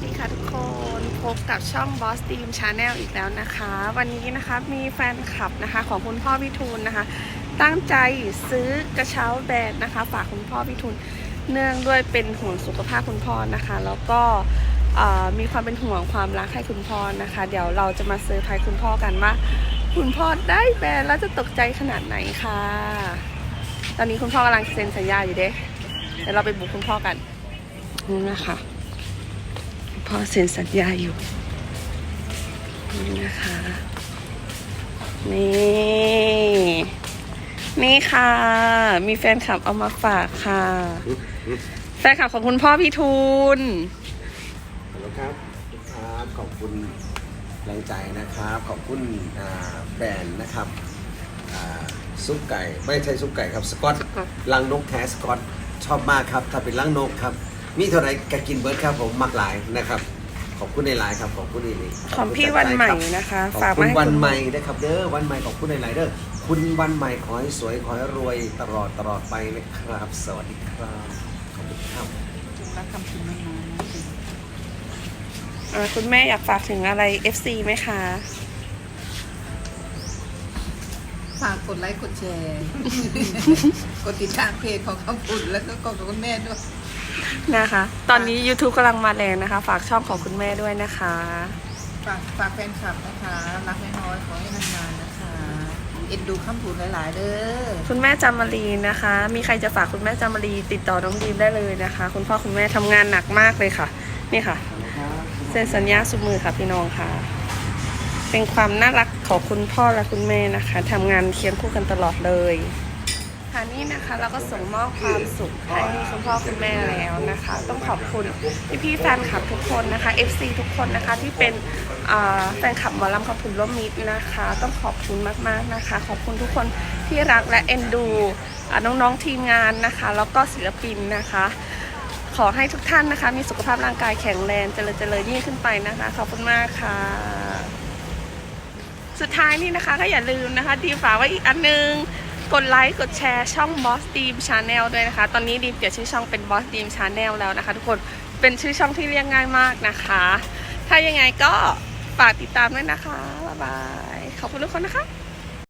วัสดีค่ะทุกคนพบกับช่อง Boss Team Channel อีกแล้วนะคะ วันนี้นะคะมีแฟนคลับนะคะของคุณพ่อพิทูลนะคะ ตั้งใจซื้อกระเช้าแบรนด์นะคะฝากคุณพ่อพิทูลเนื่องด้วยเป็นห่วงสุขภาพคุณพ่อนะคะ แล้วก็มีความเป็นห่วงความรักให้คุณพ่อนะคะ เดี๋ยวเราจะมาเซอร์ไพรส์คุณพ่อกันว่าคุณพ่อได้แบรนด์แล้วจะตกใจขนาดไหนค่ะ ตอนนี้คุณพ่อกำลังเซ็นสัญญาอยู่เด้เดี๋ยวเราไปบุกคุณพ่อกันนี่นะคะ พ่อเซ็นสัญญาอยู่นี่นะคะ นี่ นี่ค่ะ มีแฟนคลับเอามาฝากค่ะ แฟนคลับของคุณพ่อพี่ทูลฮัลโหลครับครับขอบคุณแรงใจนะครับ ขอบคุณอ่าแบรนด์นะครับอ่าซุปไก่ ไม่ใช่ซุปไก่ครับ สกอตสก๊อตลังนกแท้สกอตชอบมากครับ ถ้าเป็นลังนกครับ มีเท่าไหรก็กินเบิร์ดครับผมมักหลายนะครับ ขอบคุณในไลน์ครับขอบคุณในนี้ของพี่วันใหม่นะคะขอบฝากคุมาณให้วันคุณ ใหม่นะครับเด้อวันใหม่ขอบคุณในไลน์เด้อคุณวันใหม่ขอให้สวยขอให้รวยตลอดตลอดไปนะครับ สวัสดีครับขอบคุณครับ รักคำพิมพ์ไม่น้อยนะจริงเอ่อคุณแม่อยากฝากถึงอะไร FC ไหมคะ ฝากกดไลค์กดแชร์ กดติดตามเพจของคำปุ่นแล้วก็กดกับคุณแม่ด้วย นะคะ ตอนนี้ YouTube กำลังมาแรงนะคะ ฝากช่องของคุณแม่ด้วยนะคะ ฝากฝากแฟนคลับนะคะ รักน้อยๆขอให้นานๆนะคะ เอ็นดูคำปุ่นหลายๆ เด้อ คุณแม่จามารีนะคะ มีใครจะฝากคุณแม่จามารีติดต่อน้องดีมได้เลยนะคะ คุณพ่อคุณแม่ทำงานหนักมากเลยค่ะ นี่ค่ะ เซ็นสัญญาสุมือค่ะพี่น้องค่ะ เป็นความน่ารักของคุณพ่อและคุณแม่นะคะทำงานเคียงคู่กันตลอดเลย ค่ะนี่นะคะเราก็ส่งมอบความสุขให้คุณพ่อคุณแม่แล้วนะคะ ต้องขอบคุณพี่พี่แฟนคลับทุกคนนะคะ FC ทุกคนนะคะที่เป็นแฟนคลับหมอลำขอบคุณร่วมมิตรนะคะ ต้องขอบคุณมากๆนะคะ ขอบคุณทุกคนที่รักและเอ็นดูน้องๆทีมงานนะคะ แล้วก็ศิลปินนะคะ ขอให้ทุกท่านนะคะ มีสุขภาพร่างกายแข็งแรงเจริญเจริญยิ่งขึ้นไปนะคะขอบคุณมากค่ะ สุดท้ายนี่นะคะก็อย่าลืมนะคะดีฝาไว้อีกอันนึง กดไลค์กดแชร์ช่อง Boss Team Channel ด้วยนะคะ ตอนนี้ดีมเปลี่ยนชื่อช่องเป็น Boss Team Channel แล้วนะคะ ทุกคนเป็นชื่อช่องที่เรียกง่ายมากนะคะ ถ้ายังไงก็ฝากติดตามด้วยนะคะบ๊ายบายขอบคุณทุกคนนะคะ